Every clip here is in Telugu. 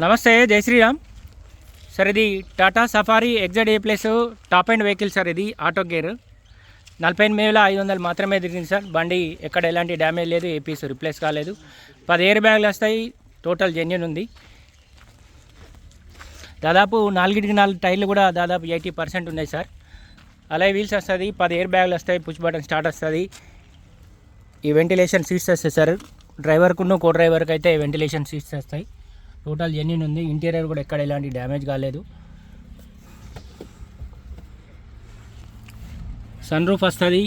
నమస్తే జై శ్రీరామ్. సార్ ఇది Tata Safari XZ A plus top end vehicle sir ఇది ఆటో గేర్. నలభై ఎనిమిది వేల ఐదు వందలు మాత్రమే తిరిగింది సార్. బండి ఎక్కడ ఎలాంటి డ్యామేజ్ లేదు ఏ పీస్ రిప్లేస్ కాలేదు. పది ఎయిర్ బ్యాగులు వస్తాయి టోటల్ జెన్యున్ ఉంది. దాదాపు నాలుగిటికి నాలుగు టైర్లు కూడా దాదాపు ఎయిటీ పర్సెంట్ ఉన్నాయి సార్. అలాగే వీల్స్ వస్తుంది పది ఎయిర్ బ్యాగులు వస్తాయి పుష్ బటన్ స్టార్ట్ వస్తుంది. ఈ వెంటిలేషన్ సీట్స్ వస్తాయి సార్. డ్రైవర్కును కో డ్రైవర్కి అయితే వెంటిలేషన్ సీట్స్ వస్తాయి. టోటల్ జెన్యున్ ఉంది. ఇంటీరియర్ కూడా ఎక్కడ ఎలాంటి డ్యామేజ్ కాలేదు. సన్ రూఫ్ వస్తుంది.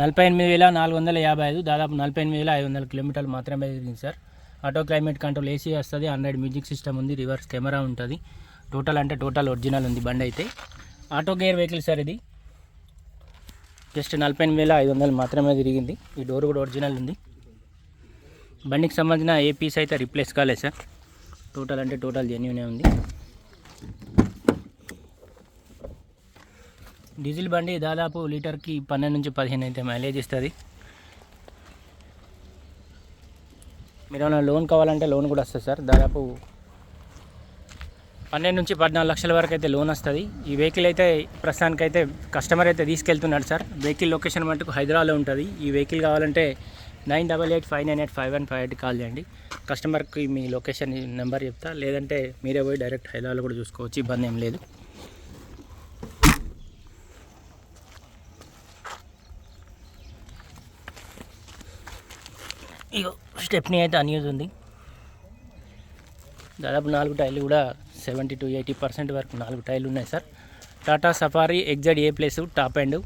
నలభై ఎనిమిది వేల నాలుగు వందల యాభై ఐదు దాదాపు నలభై ఎనిమిది వేల ఐదు వందల కిలోమీటర్లు మాత్రమే తిరిగింది sir. Auto climate control AC వస్తుంది హండ్రెడ్ మ్యూజిక్ సిస్టమ్ ఉంది రివర్స్ కెమెరా ఉంటుంది. టోటల్ అంటే టోటల్ ఒరిజినల్ ఉంది బండి అయితే. ఆటో గేర్ వెహికల్ సార్ ఇది. జస్ట్ నలభై ఎనిమిది వేల ఐదు వందలు మాత్రమే తిరిగింది. ఈ డోర్ కూడా ఒరిజినల్ ఉంది. బండికి సంబంధించిన ఏ పీస్ అయితే రిప్లేస్ కాలేదు సార్. టోటల్ అంటే టోటల్ జెన్యునే ఉంది. డీజిల్ బండి దాదాపు లీటర్కి పన్నెండు నుంచి పదిహేను అయితే మైలేజ్ ఇస్తుంది. మీరు ఏమైనా లోన్ కావాలంటే లోన్ కూడా వస్తుంది సార్. దాదాపు పన్నెండు నుంచి పద్నాలుగు లక్షల వరకు అయితే లోన్ వస్తుంది. ఈ వెహికల్ అయితే ప్రస్తుతానికైతే కస్టమర్ అయితే తీసుకెళ్తున్నాడు సార్. వెహికల్ లొకేషన్ మటుకు హైదరాబాద్లో ఉంటుంది. ఈ వెహికల్ కావాలంటే nine double eight five nine eight five one five eight call చేయండి. కస్టమర్కి మీ లొకేషన్ నెంబర్ చెప్తా. లేదంటే మీరే పోయి డైరెక్ట్ హైదరాబాద్లో కూడా చూసుకోవచ్చు. ఇబ్బంది ఏం లేదు. ఇగో స్టెప్ని అయితే అన్యూజ్ ఉంది. దాదాపు నాలుగు టైర్లు కూడా సెవెంటీ టు ఎయిటీ పర్సెంట్ వరకు నాలుగు టైర్లు ఉన్నాయి sir. Tata Safari XZ A plus top end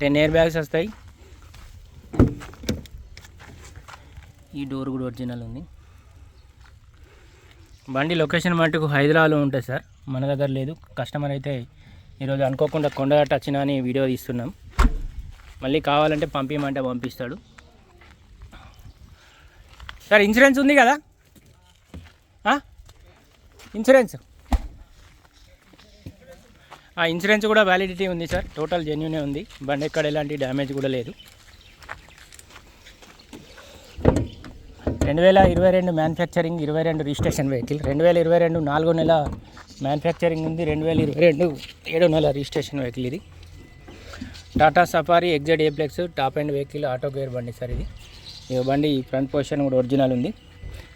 ten air bags వస్తాయి. ఈ డోర్ కూడా ఒరిజినల్ ఉంది. బండి లొకేషన్ మటుకు హైదరాబాద్లో ఉంటుంది సార్. మన దగ్గర లేదు. కస్టమర్ అయితే ఈరోజు అనుకోకుండా కొండగట్ట వచ్చినా అని వీడియో తీస్తున్నాం. మళ్ళీ కావాలంటే పంపించమంటే పంపిస్తాడు. సార్ ఇన్సూరెన్స్ ఉంది కదా? ఇన్సూరెన్స్. ఆ ఇన్సూరెన్స్ కూడా వ్యాలిడిటీ ఉంది సార్. టోటల్ జెన్యునే ఉంది. బండి ఎక్కడ ఎలాంటి డ్యామేజ్ కూడా లేదు. రెండు వేల ఇరవై రెండు మ్యానుఫ్యాక్చరింగ్ ఇరవై రెండు రిజిస్ట్రేషన్ వెహికల్ రెండు వేల ఇరవై రెండు నాలుగో నెల మ్యానుఫ్యాక్చరింగ్ ఉంది రెండు వేల ఇరవై రెండు ఏడో నెల రిజిస్ట్రేషన్ వెహికల్ ఇది. Tata Safari XZ A plus top end vehicle auto gear బండి సార్ ఇది. ఈ బండి ఫ్రంట్ పొజిషన్ కూడా ఒరిజినల్ ఉంది.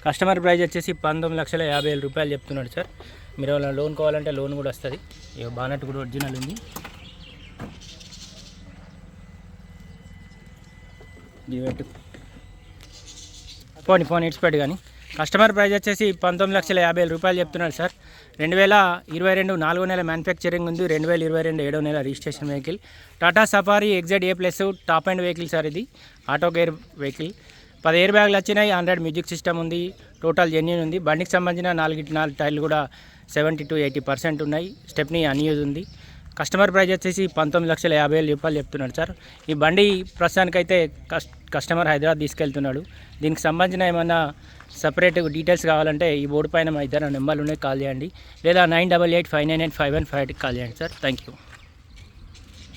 కస్టమర్ ప్రైస్ వచ్చేసి పంతొమ్మిది లక్షల యాభై వేల రూపాయలు చెప్తున్నాడు సార్. మీరు ఏమైనా లోన్ కావాలంటే లోన్ కూడా వస్తుంది. ఇక బానట్ కూడా ఒరిజినల్ ఉంది. డివెట్ పోనీ ఫోన్ ఇట్స్పెట్ కానీ కస్టమర్ ప్రైస్ వచ్చేసి పంతొమ్మిది లక్షల యాభై వేల రూపాయలు చెప్తున్నాడు సార్. రెండు వేల ఇరవై రెండు నాలుగో నెల మ్యానుఫ్యాక్చరింగ్ ఉంది. రెండు వేల ఇరవై రెండు ఏడో నెల registration vehicle Tata Safari XZ A plus top end vehicle sir ఇది. ఆటో గేర్ వెహికల్ పది ఎయిర్ బ్యాగులు వచ్చినాయి హండ్రెడ్ మ్యూజిక్ సిస్టమ్ ఉంది టోటల్ జెన్యున్ ఉంది. బండికి సంబంధించిన నాలుగు నాలుగు టైర్లు కూడా సెవెంటీ టు ఎయిటీ పర్సెంట్ ఉన్నాయి. స్టెప్ని అన్యూజ్ ఉంది. కస్టమర్ ప్రైజ్ వచ్చేసి పంతొమ్మిది లక్షల యాభై వేల రూపాయలు చెప్తున్నాడు సార్. ఈ బండి ప్రస్తుతానికైతే కస్ కస్టమర్ హైదరాబాద్ తీసుకెళ్తున్నాడు. దీనికి సంబంధించిన ఏమైనా సపరేట్ డీటెయిల్స్ కావాలంటే ఈ బోర్డు పైన మా ఇద్దరు నెంబర్లు ఉన్నాయి కాల్ చేయండి. లేదా nine double eight five nine eight five one five ఎయిట్కి కాల్ చేయండి సార్. Thank you.